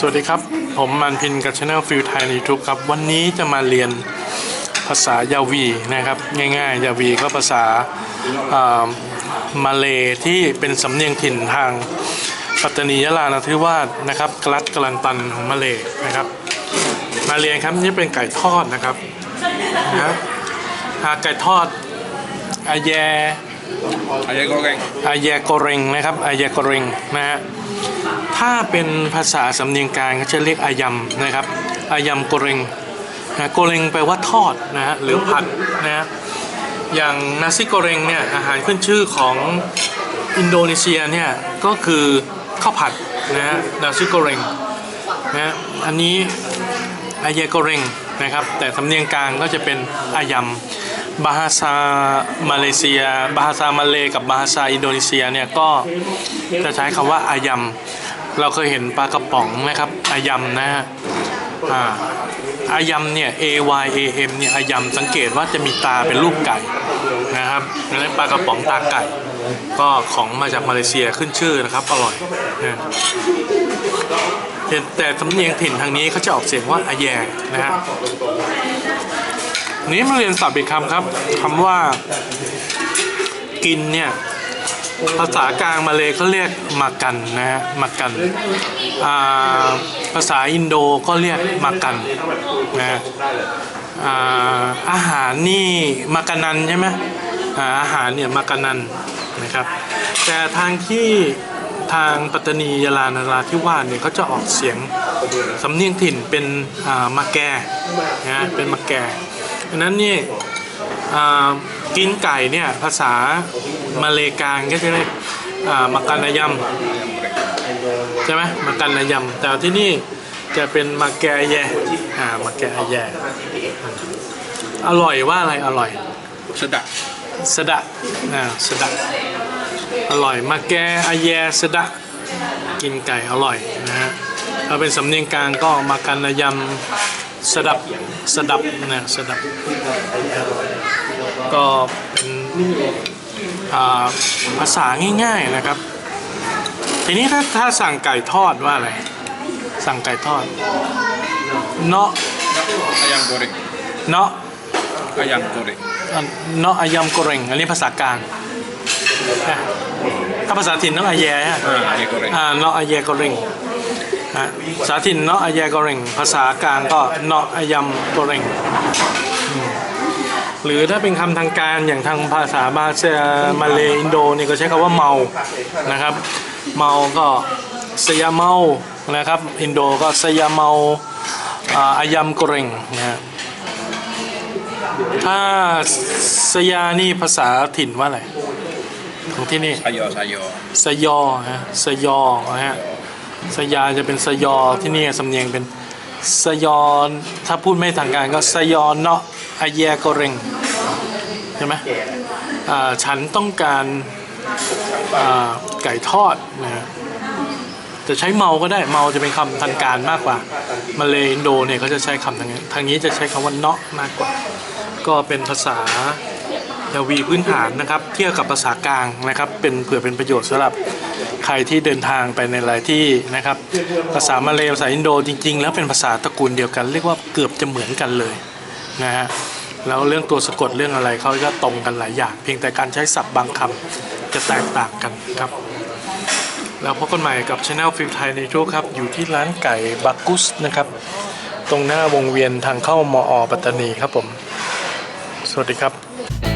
สวัสดีครับ ผมมันพินกับช anel ฟิลไทยในทุกครับ วันนี้จะมาเรียนภาษายาวีนะครับ ง่ายๆ ยาวีก็ภาษาอ่ามาเลที่เป็นสำเนียงถิ่นทางปัตตานียะลานราธิวาสนะครับกลัดกลันตันของมาเลนะครับ มาเรียนครับนี่เป็นไก่ทอดนะครับนะหาไก่ทอดอาแย Ayer Gogen. อายโกเรงนะครับอายโกเรงนะฮะ ถ้าเป็นภาษาสำเนียงกลางเขาจะเรียกอายำนะครับอายำโกเรงนะโกเรงแปลว่าทอดนะฮะหรือผัดนะฮะอย่างนาซิโกเรงเนี่ยอาหารขึ้นชื่อของอินโดนีเซียเนี่ยก็คือข้าวผัดนะฮะนาซิโกเรงนะฮะอันนี้อายโกเรงนะครับแต่สำเนียงกลางก็จะเป็นอายำ บาฮาซามาเลเซีย บาฮาซามาเลกับบาฮาซาอินโดนีเซียเนี่ยก็จะใช้คำว่าอายัมเราเคยเห็นปลากระป๋องนะครับอายัมนะฮะอายัมเนี่ย A Y A M เนี่ยอายัมสังเกตว่าจะมีตาเป็นรูปไก่นะครับนั่นปลากระป๋องตาไก่ ก็ของมาจากมาเลเซียขึ้นชื่อนะครับ อร่อยนะแต่แต่สำเนียงถิ่นทางนี้เขาจะออกเสียงว่าอาแยนะฮะ นี้มาเรียนศัพท์อีกคำครับคำว่า กินเนี่ย ภาษากลางมาเลยเขาเรียกมากันนะฮะมากันาภาษาอินโดก็เรียกมากันนะฮะอาอาหารนี่มากันนันใช่ไหมอาอาหารเนี่ยมากันนันนะครับ แต่ทางที่ทางปัตตานียาลานาราธิวาสเนี่ยเขาจะออกเสียงสำเนียงถิ่นเป็นามาแกนะเป็นมาแก ดังนั้นนี่อ่ากินไก่เนี่ยภาษามาเลกลางก็จะเรียกอ่ามากันนายำใช่ไหมมากันนายำแต่ที่นี่จะเป็นมาแกแยอ่ามาแกแยอร่อยว่าอะไรอร่อย Sedap. สดะอ่าสดะอร่อยมาแกอาแยสดะกินไก่อร่อยนะฮะถ้าเป็นสำเนียงกลางก็มากันนายำ สดับสดับนะสดับ ก็เป็นอ่าภาษาง่าย ๆนะครับ ทีนี้ถ้าถ้าสั่งไก่ทอดว่าอะไร สั่งไก่ทอด เนาะ Ayam goreng. เนาะ Ayam goreng. เนาะอายำกเรงอันนี้ภาษากลางนะถ้าภาษาถิ่นต้องอาแยฮะ Ah, ayam goreng. อ่าเนาะอายกเรง นะภาษาถิ่นเนาะอายกเรงภาษากลางก็เนาะอายำกเรงอืมหรือถ้าเป็นคำทางการอย่างทางภาษามาเซมาเลอินโดนี่ก็ใช้คำว่าเมานะครับ เมาก็สยาเมานะครับ อินโดก็สยาเมาอ่าอายำกเรงนะฮะถ้าสยานี่ภาษาถิ่นว่าอะไรของที่นี่ Sayur, sayur. สยอฮะ สยอนะฮะ สยาจะเป็นสยอที่นี่สำเนียงเป็นสยอถ้าพูดไม่ทางการก็สยอเนาะอาแยกเรงใช่ไหมฉันต้องการไก่ทอดนะฮะจะใช้เมาก็ได้เมาจะเป็นคำทางการมากกว่ามาเลอินโดเนี่ยเขาจะใช้คำทางนี้ทางนี้จะใช้คำว่าเนาะมากกว่า ก็เป็นภาษา ยวีพื้นฐานนะครับ เทียบกับภาษากลางนะครับ เป็นเผื่อเป็นประโยชน์สำหรับใครที่เดินทางไปในหลายที่นะครับ ภาษามาเลภาษาอินโดจริง ๆ แล้วเป็นภาษาตระกูลเดียวกัน เรียกว่าเกือบจะเหมือนกันเลยนะฮะแล้วเรื่องตัวสะกดเรื่องอะไรเขาก็ตรงกันหลายอย่าง เพียงแต่การใช้ศัพท์บางคำจะแตกต่างกันครับ แล้วพบกันใหม่กับช anel ฟิลไทยในทุกครับ อยู่ที่ร้านไก่บักกุสนะครับ ตรงหน้าวงเวียนทางเข้ามออปัตตานีครับผม สวัสดีครับ